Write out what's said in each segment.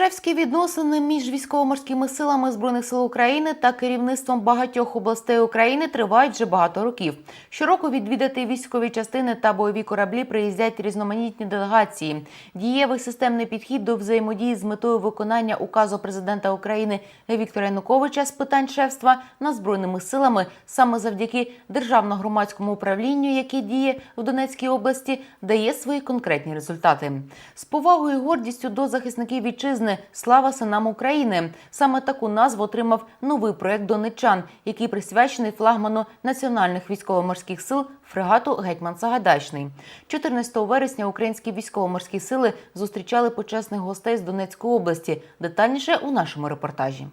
Шефські відносини між військово-морськими силами збройних сил України та керівництвом багатьох областей України тривають вже багато років. Щороку відвідати військові частини та бойові кораблі приїздять різноманітні делегації. Дієвий системний підхід до взаємодії з метою виконання указу президента України Віктора Януковича з питань шефства над збройними силами саме завдяки державно-громадському управлінню, яке діє в Донецькій області, дає свої конкретні результати. З повагою і гордістю до захисників вітчизни Слава синам України. Саме таку назву отримав новий проект донечан, який присвячений флагману національних військово-морських сил фрегату Гетьман Сагадачний. 14 вересня українські військово-морські сили зустрічали почесних гостей з Донецької області. Детальніше у нашому репортажі.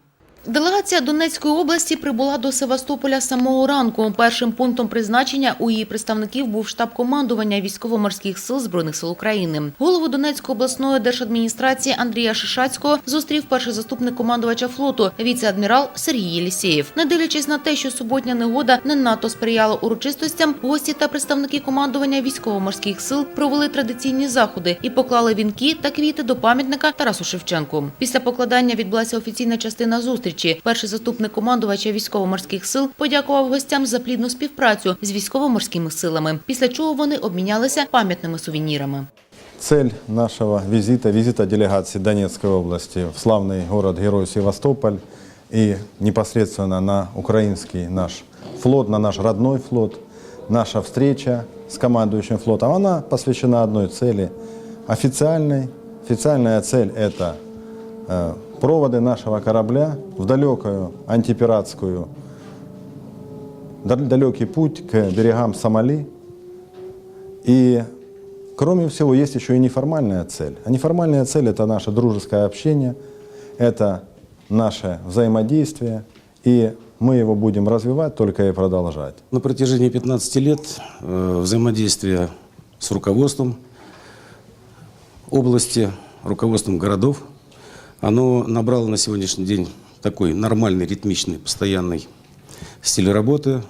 Делегація Донецької області прибула до Севастополя самого ранку. Першим пунктом призначення у її представників був штаб командування військово-морських сил збройних сил України. Голову Донецької обласної держадміністрації Андрія Шишацького зустрів перший заступник командувача флоту, віце-адмірал Сергій Єлісєєв. Не дивлячись на те, що суботня негода не надто сприяла урочистостям, гості та представники командування військово-морських сил провели традиційні заходи і поклали вінки та квіти до пам'ятника Тарасу Шевченку. Після покладання відбулася офіційна частина зустрічі Перший заступник командувача військово-морських сил подякував гостям за плідну співпрацю з військово-морськими силами. Після чого вони обмінялися пам'ятними сувенірами. Цель нашего визита, визита делегации Донецкой области в славный город-герой Севастополь и непосредственно на украинский наш флот, на наш родной флот, наша встреча с командующим флотом, она посвящена одной цели – официальной. Официальная цель – это э, проводы нашего корабля в далекую антипиратскую, дал- далекий путь к берегам Сомали. И Кроме всего, есть еще и неформальная цель. А неформальная цель – это наше дружеское общение, это наше взаимодействие, и мы его будем развивать только и продолжать. На протяжении 15 лет э, взаимодействия с руководством области, руководством городов, оно набрало на сегодняшний день такой нормальный, ритмичный, постоянный стиль работы.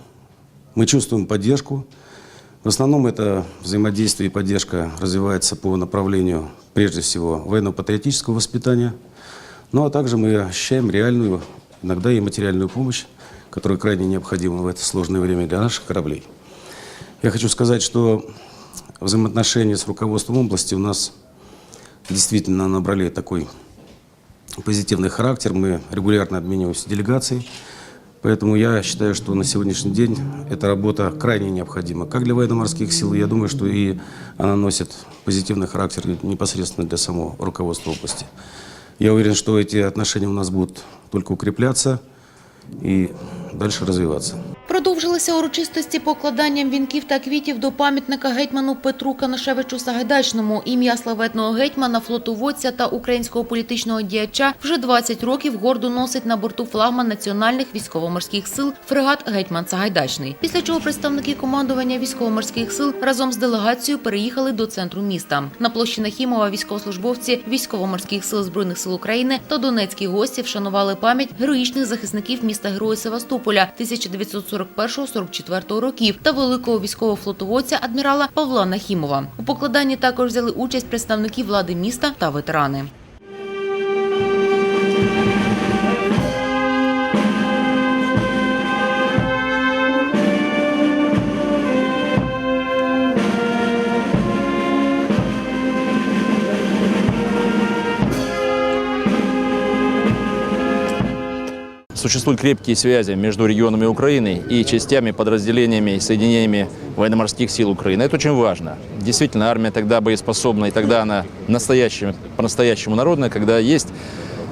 Мы чувствуем поддержку. В основном это взаимодействие и поддержка развивается по направлению, прежде всего, военно-патриотического воспитания. Ну а также мы ощущаем реальную, иногда и материальную помощь, которая крайне необходима в это сложное время для наших кораблей. Я хочу сказать, что взаимоотношения с руководством области у нас действительно набрали такой позитивный характер. Мы регулярно обмениваемся делегацией. Поэтому я считаю, что на сегодняшний день эта работа крайне необходима. Как для военно-морских сил, я думаю, что и она носит позитивный характер непосредственно для самого руководства области. Я уверен, что эти отношения у нас будут только укрепляться и дальше развиваться. Продовжилися урочистості покладанням вінків та квітів до пам'ятника гетьману Петру Канашевичу Сагайдачному. Ім'я славетного гетьмана, флотоводця та українського політичного діяча вже 20 років гордо носить на борту флагман національних військово-морських сил фрегат Гетьман Сагайдачний. Після чого представники командування військово-морських сил разом з делегацією переїхали до центру міста. На площі Нахімова військовослужбовці військово-морських сил збройних сил України та донецькі гості вшанували пам'ять героїчних захисників міста Герої Севастополя 1941-44 років та великого військового флотоводця адмірала Павла Нахімова. У покладанні також взяли участь представники влади міста та ветерани. Существуют крепкие связи между регионами Украины и частями, подразделениями и соединениями военно-морских сил Украины. Это очень важно. Действительно, армия тогда боеспособна, и тогда она настоящая, по-настоящему народная, когда есть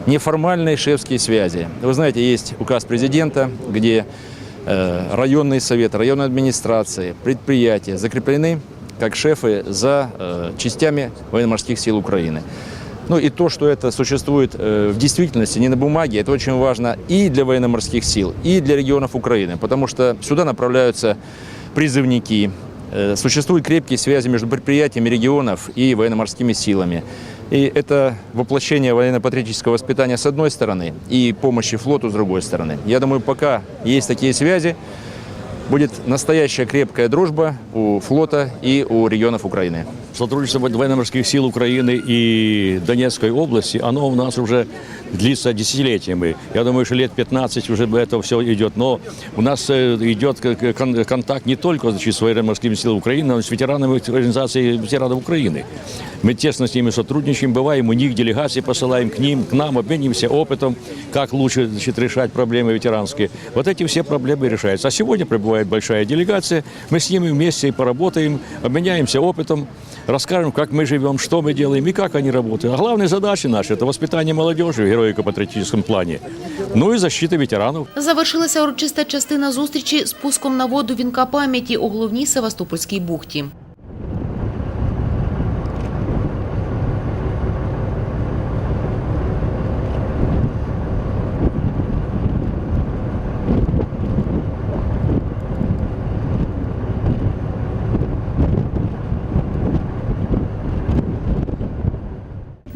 неформальные шефские связи. Вы знаете, есть указ президента, где э, районные советы, районные администрации, предприятия закреплены как шефы за э, частями военно-морских сил Украины. Ну и то, что это существует э, в действительности, не на бумаге, это очень важно и для военно-морских сил, и для регионов Украины, потому что сюда направляются призывники, э, существуют крепкие связи между предприятиями регионов и военно-морскими силами. И это воплощение военно-патриотического воспитания с одной стороны и помощи флоту с другой стороны. Я думаю, пока есть такие связи, будет настоящая крепкая дружба у флота и у регионов Украины. Сотрудничество военно-морских сил Украины и Донецкой области, оно у нас уже длится десятилетиями. Я думаю, что лет 15 уже это все идет. Но у нас э, идет контакт не только значит, с военно-морскими силами Украины, но и с ветеранами организации ветеранов Украины. Мы тесно с ними сотрудничаем, бываем у них, делегации посылаем к ним, к нам, обмениваемся опытом, как лучше значит, решать проблемы ветеранские. Вот эти все проблемы решаются. А сегодня прибывает большая делегация, мы с ними вместе и поработаем, обменяемся опытом, расскажем, как мы живем, что мы делаем и как они работают. А главная задача наша – это воспитание молодежи в героико-патриотическом плане, ну и защита ветеранов. Завершилася урочиста частина зустрічі спуском на воду вінка пам'яті у головній Севастопольській бухті.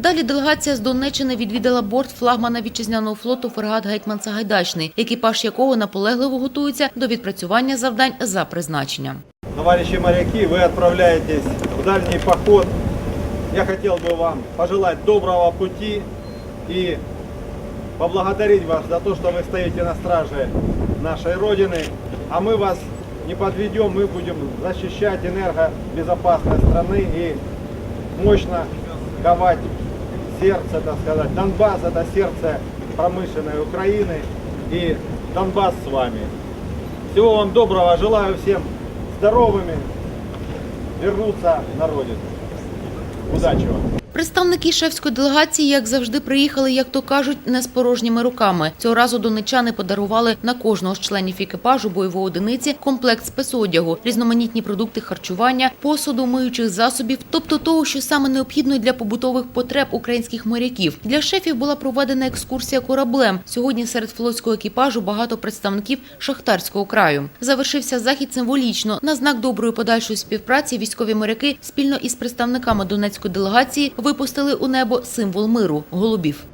Далі делегація з Донеччини відвідала борт флагмана вітчизняного флоту фрегат Гетьман Сагайдачний, екіпаж якого наполегливо готується до відпрацювання завдань за призначенням. Товарищи моряки, вы отправляетесь в дальний поход. Я хотел бы вам пожелать доброго пути и поблагодарить вас за то, что вы стоите на страже нашей Родины. А мы вас не подведем, мы будем защищать энергобезопасность страны и мощно ковать сердце, так сказать. Донбасс это сердце промышленной Украины и Донбасс с вами. Всего вам доброго, желаю всем здоровыми вернуться на родину. Удачи вам! Представники шефської делегації, як завжди, приїхали, як то кажуть, не з порожніми руками. Цього разу донечани подарували на кожного з членів екіпажу бойової одиниці комплект спецодягу, різноманітні продукти харчування, посуду, миючих засобів, тобто того, що саме необхідно для побутових потреб українських моряків. Для шефів була проведена екскурсія кораблем. Сьогодні серед флотського екіпажу багато представників шахтарського краю. Завершився захід символічно. На знак доброї подальшої співпраці військові моряки спільно із представниками донецької делегації випустили у небо символ миру голубів.